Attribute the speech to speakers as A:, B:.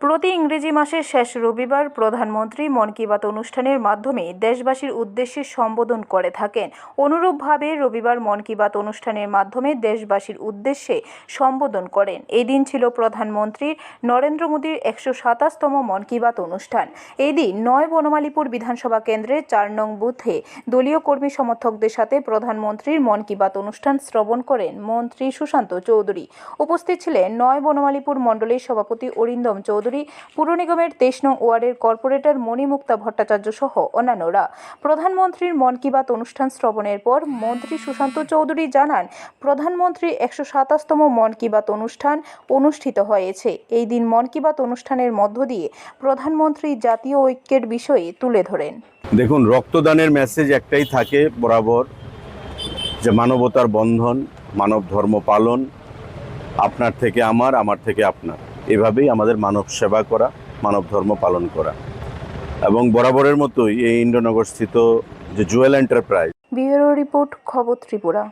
A: প্রতি ইংরেজি মাসের শেষ রবিবার প্রধানমন্ত্রী মন কি বাত অনুষ্ঠানের মাধ্যমে দেশবাসীর উদ্দেশ্যে সম্বোধন করে থাকেন। অনুরূপভাবে রবিবার মন কি বাত অনুষ্ঠানের মাধ্যমে দেশবাসীর উদ্দেশ্যে সম্বোধন করেন। এই দিন ছিল প্রধানমন্ত্রীর নরেন্দ্র মোদীর একশো সাতাশতম মন কি বাত অনুষ্ঠান। এই দিন নয় বনমালীপুর বিধানসভা কেন্দ্রের চার নং বুথে দলীয় কর্মী সমর্থকদের সাথে প্রধানমন্ত্রীর মন কি বাত অনুষ্ঠান শ্রবণ করেন মন্ত্রী সুশান্ত চৌধুরী। উপস্থিত ছিলেন নয় বনমালীপুর মণ্ডলের সভাপতি অরিন্দম চৌধুরী। পুর নিগমের তেইশ নং ওয়ার্ডের কর্পোরেটর মণিমুক্তা ভট্টাচার্য সহ অন্যান্যরা। প্রধানমন্ত্রীর মন কি বাত অনুষ্ঠান শ্রবণের পর মন্ত্রী সুশান্ত চৌধুরী জানান, প্রধানমন্ত্রী একশো সাতাশতম মন কি বাত অনুষ্ঠান অনুষ্ঠিত হয়েছে। এই দিন মন কি বাত অনুষ্ঠানের মধ্য দিয়ে প্রধানমন্ত্রী জাতীয় ঐক্যের বিষয়ে তুলে ধরেন।
B: দেখুন, রক্তদানের মেসেজ একটাই থাকে বরাবর, যে মানবতার বন্ধন মানব ধর্ম পালন, আপনার থেকে আমার আমার থেকে আপনার। এভাবেই আমাদের মানব সেবা করা, মানব ধর্ম পালন করা। এবং বরাবরের মতোই এই ইন্দ্রনগরস্থিত যে জুয়েল এন্টারপ্রাইজ।
A: ব্যুরো রিপোর্ট খবর ত্রিপুরা।